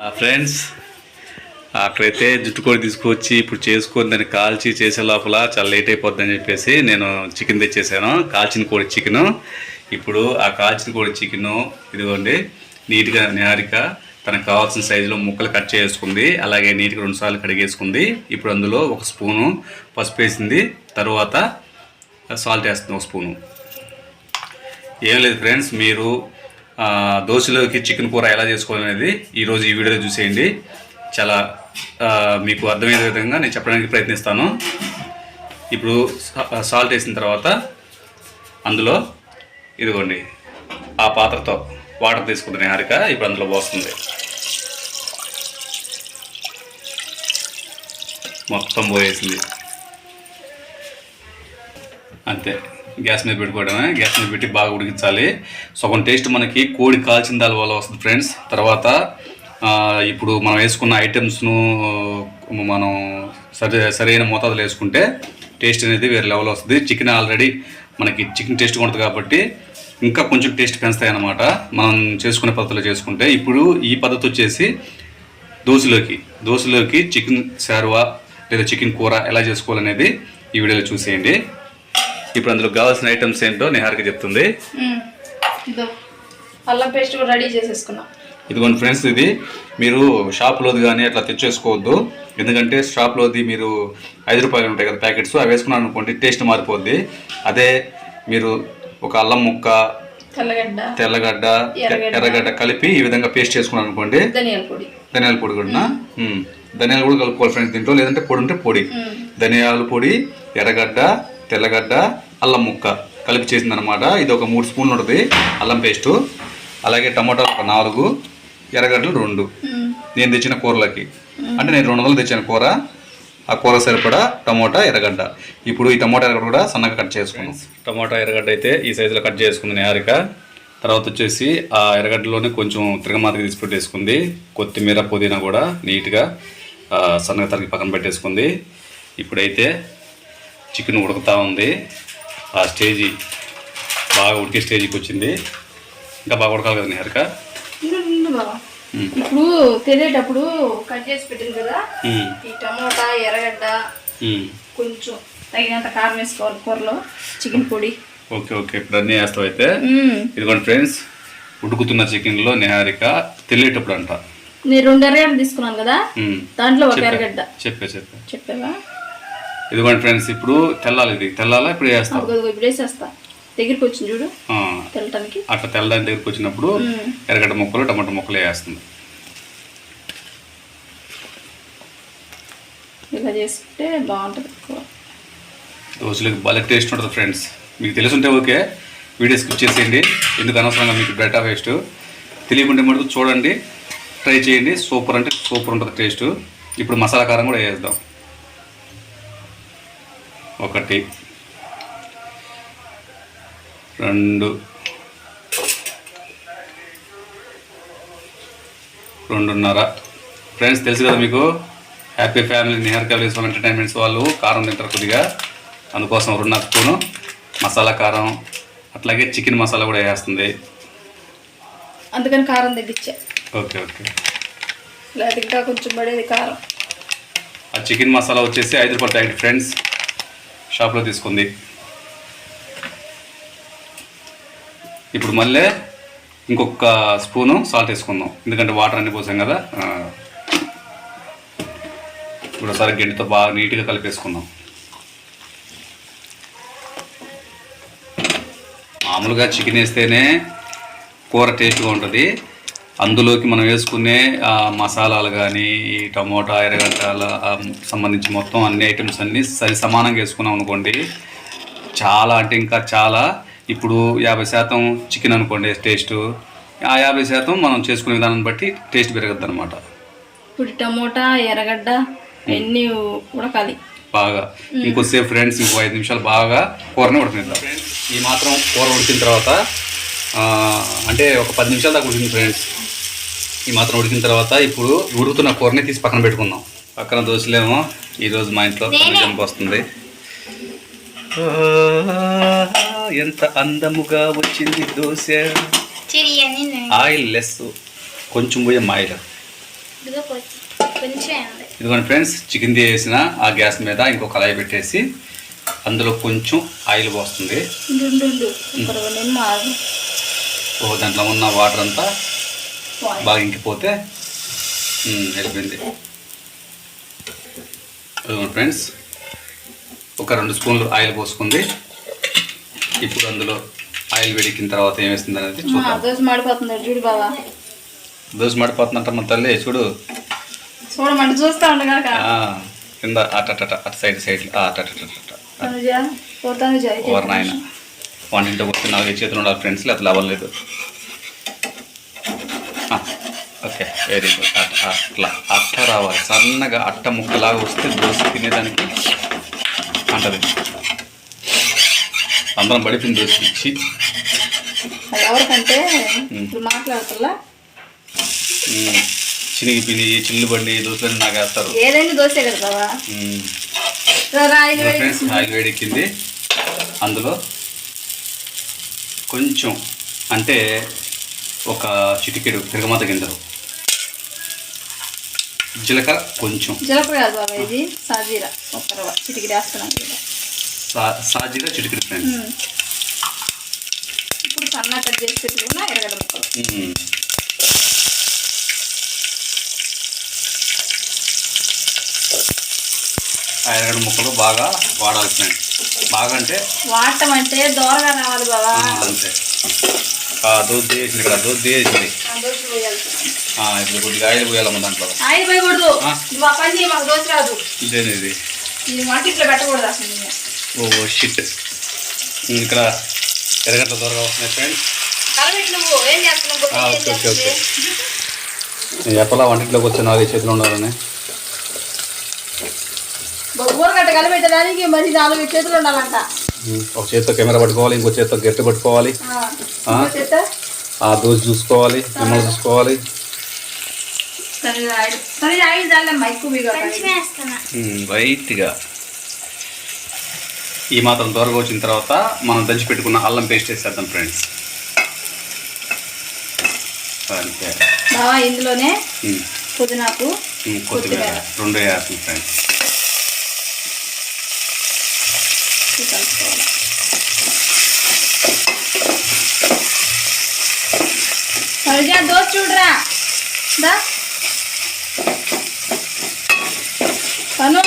Friends అక్కడైతే జుట్టు కూడా తీసుకొచ్చి ఇప్పుడు చేసుకొని దాన్ని కాల్చి చేసే లోపల చాలా లేట్ అయిపోద్దని చెప్పేసి నేను చికెన్ తెచ్చేసాను. కాల్చిన కోడి చికెను. ఇప్పుడు ఆ కాల్చిన కోడి చికెను ఇదిగోండి నీట్గా నిహారిక తనకు కావాల్సిన సైజులో ముక్కలు కట్ చేసుకుంది. అలాగే నీట్గా రెండు సార్లు కడిగేసుకుంది. ఇప్పుడు అందులో ఒక స్పూను పసుపు వేసింది. తర్వాత సాల్ట్ వేస్తుంది ఒక స్పూను. ఏం లేదు ఫ్రెండ్స్ మీరు దోశలోకి చికెన్ కూర ఎలా చేసుకోవాలనేది ఈరోజు ఈ వీడియోలో చూసేయండి. చాలా మీకు అర్థమయ్యే విధంగా నేను చెప్పడానికి ప్రయత్నిస్తాను. ఇప్పుడు సాల్ట్ వేసిన తర్వాత అందులో ఇదిగోండి ఆ పాత్రతో వాటర్ తీసుకుంది. హారిక ఇప్పుడు అందులో పోస్తుంది. మొత్తం పోయేసింది. అంతే. గ్యాస్ మీద పెట్టుకోవడమే గ్యాస్ మీద పెట్టి బాగా ఉడికించాలి. సగం టేస్ట్ మనకి కోడి కాల్చిన దాని వల్ల వస్తుంది ఫ్రెండ్స్. తర్వాత ఇప్పుడు మనం వేసుకున్న ఐటమ్స్ను మనం సరి సరైన మోతాదులో వేసుకుంటే టేస్ట్ అనేది వేరే లెవెల్ వస్తుంది. చికెన్ ఆల్రెడీ మనకి చికెన్ టేస్ట్ ఉంటుంది కాబట్టి ఇంకా కొంచెం టేస్ట్ పెంచుతాయి అన్నమాట. మనం చేసుకునే పద్ధతిలో చేసుకుంటే. ఇప్పుడు ఈ పద్ధతి వచ్చేసి దోశలోకి దోశలోకి చికెన్ శారువా లేదా చికెన్ కూర ఎలా చేసుకోవాలనేది ఈ వీడియోలో చూసేయండి. ఇప్పుడు అందులో కావాల్సిన ఐటమ్స్ ఏంటో నిహారిక చెప్తుంది. అల్లం పేస్ట్ కూడా రెడీ చేసేసుకున్నాం. ఇదిగోండి ఫ్రెండ్స్ ఇది మీరు షాప్లోది కానీ అట్లా తెచ్చేసుకోవద్దు. ఎందుకంటే షాప్లోది మీరు ఐదు రూపాయలు ఉంటాయి కదా ప్యాకెట్స్ అవి వేసుకున్నాను అనుకోండి టేస్ట్ మారిపోద్ది. అదే మీరు ఒక అల్లం ముక్క తెల్లగడ్డ ఎర్రగడ్డ. కలిపి ఈ విధంగా పేస్ట్ చేసుకున్నాను అనుకోండి. ధనియాల పొడి. కూడా. ధనియాలు కూడా కలుపుకోవాలి ఫ్రెండ్స్ దీంట్లో లేదంటే పొడి ఉంటే పొడి. ధనియాల పొడి ఎర్రగడ్డ తెల్లగడ్డ అల్లం ముక్క కలిపి చేసిందనమాట ఇది ఒక మూడు స్పూన్లు ఉంటుంది అల్లం పేస్టు. అలాగే టమాటాలు ఒక నాలుగు ఎర్రగడ్డలు రెండు. నేను తెచ్చిన కూరలకి. అంటే నేను రెండు వందలు తెచ్చిన కూర ఆ కూర సరిపడా టమోటా ఎర్రగడ్డ. ఇప్పుడు ఈ టమోటా ఎర్రగడ్డ కూడా సన్నగా కట్ చేసుకున్నాం. టమోటా ఎర్రగడ్డ అయితే ఈ సైజులో కట్ చేసుకుంది నిహారిక. తర్వాత వచ్చేసి ఆ ఎర్రగడ్డలోనే కొంచెం తిరగమాతకి తీసి పెట్టేసుకుంది. కొత్తిమీర పుదీనా కూడా నీట్గా సన్నగా తరిగి పక్కన పెట్టేసుకుంది. ఇప్పుడైతే చికెన్ ఉడుకుతా ఉంది. ఆ స్టేజీ బాగా ఉడికే స్టేజ్కి వచ్చింది ఇంకా బాగా ఉడకాలి కదా. మ్మ్. ఇప్పుడు తెలియటప్పుడు కట్ చేసి పెట్టింది కదా. ఈ టమోటా ఎర్రగడ్డ. కొంచెం తగినంత కారం వేసుకోవాలి కూరలో చికెన్ పొడి ఓకే ఓకే ఇప్పుడు అన్నీ వేస్తావు అయితే. ఇదిగోండి ఫ్రెండ్స్ ఉడుకుతున్న చికెన్లో నిహారిక తెలియటప్పుడు అంట నేను రెండు ఎర్రగడ్డ తీసుకున్నాను కదా. దాంట్లో ఒక. ఎర్రగడ్డ చెప్పే చెప్పే చెప్పావా ఇదిగోండి ఫ్రెండ్స్ ఇప్పుడు తెల్లాలి ఇది. తెల్లాలా? ఇప్పుడు వేస్తాం. అదిగో ఇప్పుడు వేసేస్తా దగ్గరికి వచ్చింది చూడు. ఆ, తెల్లటానికి. అట్లా తెల్లదాని దగ్గరికి వచ్చినప్పుడు. ఎర్రగడ్డ ముక్కలు టమాటా ముక్కలు వేస్తుంది ఇలా చేసుకుంటే బాగుంటుంది దోశలకు భలే టేస్ట్ ఉంటుంది ఫ్రెండ్స్. మీకు తెలుసుంటే ఓకే. వీడియో స్కిప్ చేసేయండి. ఎందుకు అనవసరంగా మీకు డేటా వేస్ట్ తెలియకుంటే మటుకు చూడండి ట్రై చేయండి. సూపర్ అంటే సూపర్ ఉంటుంది టేస్ట్. ఇప్పుడు మసాలా కారం కూడా వేద్దాం ఒకటి. రెండు. రెండున్నర. ఫ్రెండ్స్ తెలుసు కదా మీకు? హ్యాపీ ఫ్యామిలీ నిహార్ కవీస్ ఎంటర్టైన్మెంట్స్ వాళ్ళు కారం తింటారు కొద్దిగా. అందుకోసం రెండున్నర స్పూను మసాలా కారం అట్లాగే చికెన్ మసాలా కూడా వేస్తుంది. అందుకని కారం తగ్గించా. Okay okay. లేదా ఇంకా కొంచెం పడేది కారం. ఆ చికెన్ మసాలా వచ్చేసి ఐదు రూపాయల ప్యాకెట్ ఫ్రెండ్స్. షాప్లో తీసుకుంది. ఇప్పుడు మళ్ళీ ఇంకొక స్పూను సాల్ట్ వేసుకుందాం. ఎందుకంటే వాటర్ అన్ని పోసాం కదా. ఇప్పుడు ఒకసారి గెంటితో బాగా నీట్గా కలిపేసుకుందాం. మామూలుగా చికెన్ వేస్తేనే కూర టేస్ట్గా ఉంటుంది. అందులోకి మనం వేసుకునే మసాలాలు కానీ ఈ టమోటా ఎర్రగడ్డల సంబంధించి మొత్తం అన్ని ఐటమ్స్ అన్నీ సరి సమానంగా వేసుకున్నాం అనుకోండి చాలా అంటే ఇంకా చాలా. ఇప్పుడు యాభై శాతం చికెన్ అనుకోండి టేస్ట్. ఆ యాభై శాతం మనం చేసుకునే విధానం బట్టి టేస్ట్ పెరగద్దు అనమాట ఇప్పుడు టమోటా ఎర్రగడ్డ అన్నీ ఉడకాలి. బాగా. ఇంకొద్దిసేపు ఫ్రెండ్స్ ఇంకో ఐదు నిమిషాలు బాగా కూరని ఉడకనిద్దాం. ఈ మాత్రం కూర ఉడికిన తర్వాత అంటే ఒక పది నిమిషాల దాకా ఉడికింది ఫ్రెండ్స్ ఈ మాత్రం ఉడికిన తర్వాత ఇప్పుడు ఉడుకుతున్న కూరని తీసి పక్కన పెట్టుకుందాం. పక్కన దోశలేమో ఈరోజు మా ఇంట్లో జంప్ వస్తుంది. ఎంత అందముగా వచ్చింది దోశ. Oil less. కొంచెం పోయే ఆయిల్ ఇదిగోండి ఫ్రెండ్స్ చికెన్ వేసిన ఆ గ్యాస్ మీద ఇంకో కళాయి పెట్టేసి అందులో కొంచెం ఆయిల్ పోస్తుంది. ఓ దాంట్లో ఉన్న వాటర్ అంతా. బాగా ఇంకిపోతే వెళ్ళిపోయింది. ఫ్రెండ్స్ ఒక రెండు స్పూన్లు ఆయిల్ పోసుకుంది. ఇప్పుడు అందులో ఆయిల్ వేడెక్కిన తర్వాత ఏం వేస్తుంది అనేది చూద్దాం. దోశ మాడిపోతుంది చూడు బాబా దోశ మాడిపోతుందంట మన తల్లి చూడు. చూడమంటే చూస్తా ఉండగా కింద అట అట అటు సైడ్ సైడ్ అట అట అట నాయన. వంటింటికి వస్తే నాలుగు చేతులు ఉండాలి. ఫ్రెండ్స్ లేకపోతే అవ్వలేదు. ఓకే వెరీ గుడ్ అట్లా అట్ట రావాలి. సన్నగా అట్ట ముక్కలాగా వస్తే దోశ తినేదానికి అంటది. అందరం పడిపోయింది దోశ ఇచ్చి ఎవరికంటే మాట్లాడుతున్నా చినిగిపోయి చిల్లు బండి దోశలన్నీ నాకు వేస్తారు. ఏదైనా దోశ. ఫ్రెండ్స్ ఆయిల్ వేడెక్కింది. అందులో కొంచెం అంటే ఒక చిటికెడు తిరగమాత గింజలు జీలకర్ర కొంచెం జీలకర్ర కాదు బాబా ఇది సాజీరా ఒక రవ్వ చిటికి వేస్తున్నాను కదా. సా సాజీగా చిటికెడు ఫ్రెండ్స్ ఉమ్. ఇప్పుడు సన్న కట్ చేసి పెట్టుకున్న ఎరగడ్డ ముక్కలు. ఆ ఎరగడ ముక్కలు బాగా వాడాలి ఫ్రెండ్స్ బాగా అంటే వాడటం అంటే దోరగా రావాలి బాబా అంతే. ఆ, దూద్ వేసింది ఇక్కడ దూద్ ఇప్పుడు కొద్దిగా ఆయిల్ పోయాలమ్మ దాంట్లో. ఆయిల్ పోయకూడదు. మా పని మాకు దోశ రాదు. ఇదేనిది ఇది? వంట ఇట్లా పెట్టకూడదు అసలు. ఓ షిట్ ఇక్కడ ఎరగంట దూరంగా వస్తున్నాయి ఫ్రెండ్స్ ఓకే ఓకే ఓకే. ఎప్పలా వంటింట్లోకి వచ్చి నాలుగు చేతులు ఉండాలని. బొగ్గురు గట్ట కలిపెట్టడానికి మరి నాలుగు చేతులు ఉండాలంట. ఒక చేత్తో కెమెరా పట్టుకోవాలి ఇంకో చేత్తో గట్టి పట్టుకోవాలి. ఆ. ఆ? ఇంకో చేత ఆ దోశ చూసుకోవాలి మిమ్మల్ని చూసుకోవాలి. వైట్గా. ఈ మాత్రం దూరంగా వచ్చిన తర్వాత మనం దంచి పెట్టుకున్న అల్లం పేస్ట్ వేసేద్దాం ఫ్రెండ్స్. ఇందులోనే పుదీనాకు కొత్తిమీర. రెండు వేయాల్సింది ఫ్రెండ్స్. ఇది కలుపుకోవాలి సరిగా దోశ చూడరా దా తను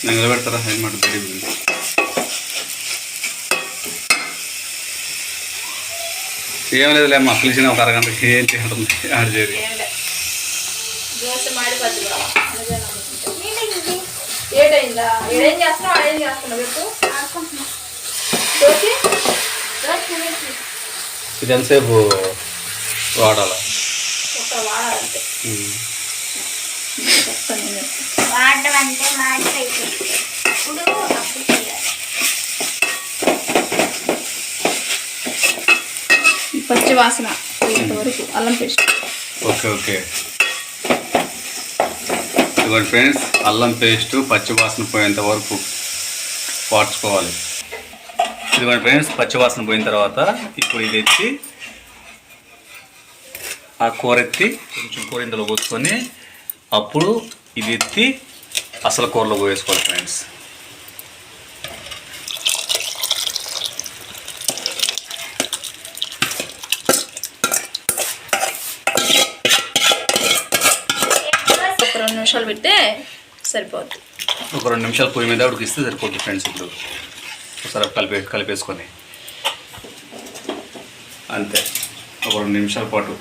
నేను నిలబెడతారా అనమాట తెలియదు ఏం లేదులే అమ్మా పిలిచిన ఒక అరగంటకి ఏం చేయాలి ఆడ చేరి దోశ మాడిపోద్ది బావా అలాగే నమ్ముకుంటా. ఏటైందా ఏడేం చేస్తున్నావు? ఆడేం చేస్తున్నావు చెప్పు. ఇది ఎంతసేపు వాడాల? ఒక వాడాలంటే వాడడం అంటే మాడిపోయింది ఇప్పుడు అప్పుడు చేయాలి. ఈ పచ్చి వాసన పోయేంత వరకు అల్లం పేస్ట్. Okay okay. ఇదిగోండి ఫ్రెండ్స్ అల్లం పేస్ట్ పచ్చివాసన పోయేంత వరకు వాడ్చుకోవాలి ఇదిగోండి ఫ్రెండ్స్ పచ్చివాసన పోయిన తర్వాత ఇప్పుడు ఇది ఎత్తి ఆ కూర ఎత్తి కొంచెం కూర ఇందులో పోసుకొని అప్పుడు ఇది ఎత్తి అసలు కూరలో పోయేసుకోవాలి ఫ్రెండ్స్ ఒక రెండు నిమిషాలు పెడితే సరిపోద్ది. ఒక రెండు నిమిషాలు పొయ్యి మీద ఉడికిస్తే సరిపోతుంది ఫ్రెండ్స్ ఇప్పుడు. ఒకసారి కలిపే కలిపేసుకొని. అంతే. ఒక రెండు నిమిషాల పాటు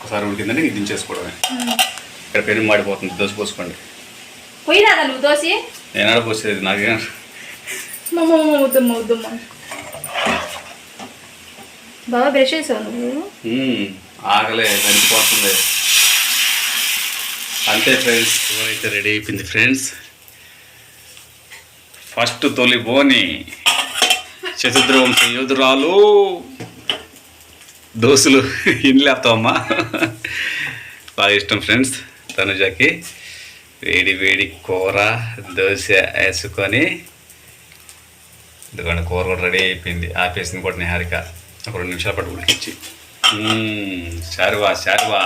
ఒకసారి ఉడికిందని దించేసుకోవడమే. ఇక్కడ పెరుగు మాడిపోతుంది. దోశ పోసుకోండి. పోయినా నువ్వు దోశ? నేను ఆడ పోసేది నాకేం బాగా బ్రష్ చేసావు నువ్వు. ఆగలే దంచిపోతుంది అంతే ఫ్రెండ్స్ ఎవరైతే రెడీ అయిపోయింది ఫ్రెండ్స్ ఫస్ట్ తొలి బోని చతుర్వంశ యోధురాలు దోశలు ఇండ్లేస్తామమ్మా బాగా ఇష్టం ఫ్రెండ్స్ తనుజాకి వేడి వేడి కూర దోశ వేసుకొని ఎందుకంటే కూర కూడా రెడీ అయిపోయింది. ఆపేసింది కూడా నిహారిక. ఒక రెండు నిమిషాలు పట్టు ఉడికించి శారువా శారువా.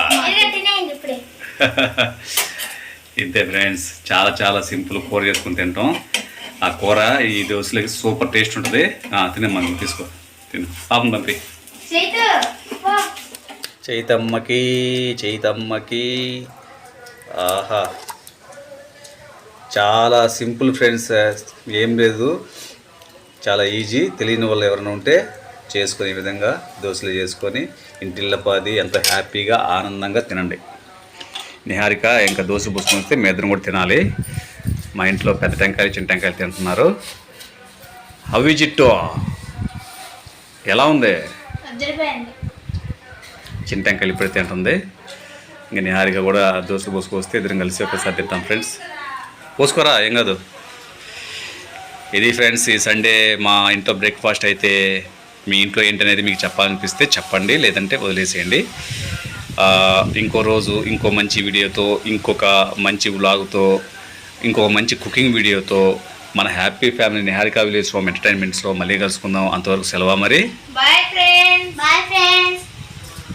ఇంతే ఫ్రెండ్స్ చాలా చాలా సింపుల్ కూర చేసుకుని తింటాం. ఆ కూర ఈ దోశలకి సూపర్ టేస్ట్ ఉంటుంది. తినమ్మా నువ్వు తీసుకో. తిను. పాపం పంపి. చైతమ్మకి చైతమ్మకి. ఆహా. చాలా సింపుల్ ఫ్రెండ్స్ ఏం లేదు. చాలా ఈజీ. తెలియని వాళ్ళు ఎవరైనా ఉంటే చేసుకునే విధంగా దోశలు చేసుకొని ఇంటిల్లపాది ఎంతో హ్యాపీగా ఆనందంగా తినండి. నిహారిక ఇంకా దోశ పుసుకొని వస్తే మీ ఇద్దరం కూడా తినాలి. మా ఇంట్లో పెద్ద టెంకాయలు చిన్న టెంకాయలు తింటున్నారు. అవి జిట్టు ఎలా ఉంది? చిన్న టెంకాయలు ఇప్పుడే తింటుంది. ఇంకా నిహారిక కూడా దోశలు పోసుకొస్తే ఇద్దరం కలిసి ఒకసారి తింటాం ఫ్రెండ్స్. పోసుకోరా ఏం కాదు. ఇది ఫ్రెండ్స్ ఈ సండే మా ఇంట్లో బ్రేక్ఫాస్ట్ అయితే మీ ఇంట్లో ఏంటనేది మీకు చెప్పాలనిపిస్తే చెప్పండి లేదంటే వదిలేసేయండి. ఇంకో రోజు ఇంకో మంచి వీడియోతో ఇంకొక మంచి వ్లాగ్తో ఇంకొక మంచి కుకింగ్ వీడియోతో మన happy family Niharika village home ఎంటర్టైన్మెంట్స్లో మళ్ళీ కలుసుకుందాం. అంతవరకు సెలవా మరి?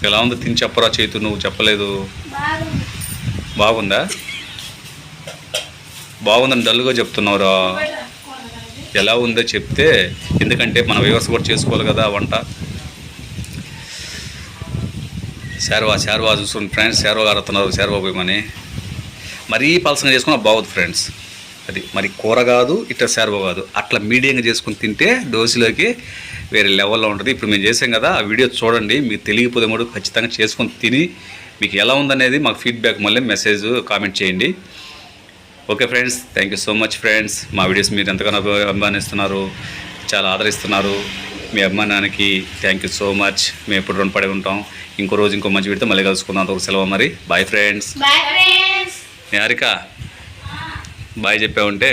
ఎలా ఉందో తిని చెప్పరా చేతు? నువ్వు చెప్పలేదు. బాగుంది. బాగుందా? బాగుందని డల్గా చెప్తున్నావురా. ఎలా ఉందో చెప్తే ఎందుకంటే మన వ్యవస్థ కూడా చేసుకోవాలి కదా వంట. శారవా శారవా చూసుకుని ఫ్రెండ్స్ శారవా గారు వస్తున్నారు శారవా పోయమని మరీ పలసంగా చేసుకున్న బాగుంది ఫ్రెండ్స్ అది మరి కూర కాదు ఇట్లా శారవా కాదు. అట్లా మీడియంగా చేసుకుని తింటే దోశలోకి వేరే లెవెల్లో ఉంటుంది. ఇప్పుడు మేము చేసాం కదా ఆ వీడియో చూడండి మీకు తెలియకపోతే మూడు ఖచ్చితంగా చేసుకొని తిని మీకు ఎలా ఉందనేది మాకు ఫీడ్బ్యాక్ మళ్ళీ మెసేజ్ కామెంట్ చేయండి. Okay friends thank you so much friends మా వీడియోస్ మీరు ఎంతగానో అభిమానిస్తున్నారు చాలా ఆదరిస్తున్నారు. మీ అభిమానానికి థ్యాంక్ యూ సో మచ్ మేము ఎప్పుడు రుణపడి ఉంటాం. ఇంకో రోజు ఇంకో మంచి వీడితో మళ్ళీ కలుసుకుందాం. ఒక సెలవు మరి. Bye friends bye friends Niharika bye చెప్పావంటే